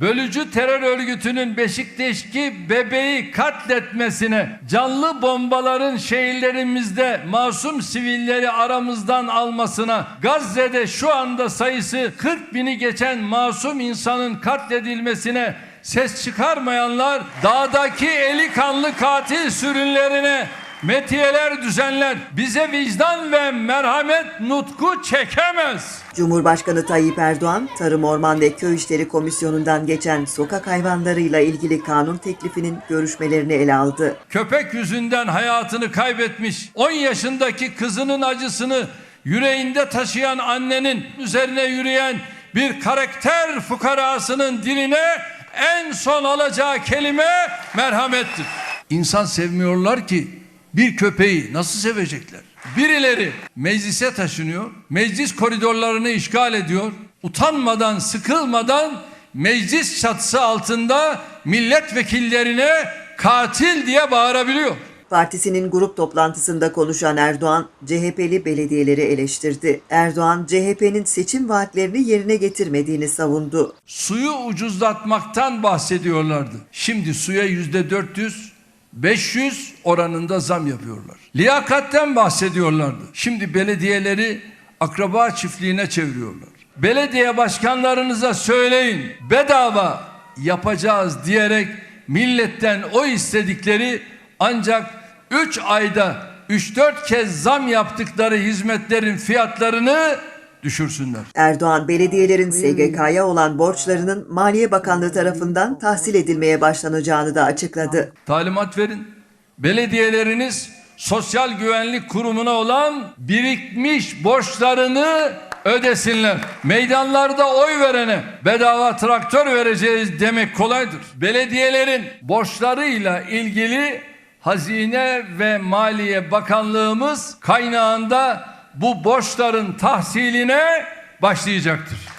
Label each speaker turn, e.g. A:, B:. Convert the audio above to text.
A: bölücü terör örgütünün Beşiktaş'ki bebeği katletmesine, canlı bombaların şehirlerimizde masum sivilleri aramızdan almasına, Gazze'de şu anda sayısı 40 bini geçen masum insanın katledilmesine ses çıkarmayanlar dağdaki eli kanlı katil sürünlerine metiyeler düzenler. Bize vicdan ve merhamet nutku çekemez.
B: Cumhurbaşkanı Tayyip Erdoğan, Tarım Orman ve Köy İşleri Komisyonu'ndan geçen sokak hayvanlarıyla ilgili kanun teklifinin görüşmelerini ele aldı.
A: Köpek yüzünden hayatını kaybetmiş 10 yaşındaki kızının acısını yüreğinde taşıyan annenin üzerine yürüyen bir karakter fukarasının diline en son alacağı kelime merhamettir. İnsan sevmiyorlar ki bir köpeği nasıl sevecekler? Birileri meclise taşınıyor, meclis koridorlarını işgal ediyor, utanmadan, sıkılmadan meclis çatısı altında milletvekillerine katil diye bağırabiliyor.
B: Partisinin grup toplantısında konuşan Erdoğan, CHP'li belediyeleri eleştirdi. Erdoğan, CHP'nin seçim vaatlerini yerine getirmediğini savundu.
A: Suyu ucuzlatmaktan bahsediyorlardı. Şimdi suya yüzde 400, 500 oranında zam yapıyorlar. Liyakatten bahsediyorlardı. Şimdi belediyeleri akraba çiftliğine çeviriyorlar. Belediye başkanlarınıza söyleyin bedava yapacağız diyerek milletten o istedikleri ancak 3 ayda 3-4 kez zam yaptıkları hizmetlerin fiyatlarını düşürsünler.
B: Erdoğan, belediyelerin SGK'ya olan borçlarının Maliye Bakanlığı tarafından tahsil edilmeye başlanacağını da açıkladı.
A: talimat verin. Belediyeleriniz Sosyal Güvenlik Kurumu'na olan birikmiş borçlarını ödesinler. Meydanlarda oy verene bedava traktör vereceğiz demek kolaydır. Belediyelerin borçlarıyla ilgili Hazine ve Maliye Bakanlığımız kaynağında bu borçların tahsiline başlayacaktır.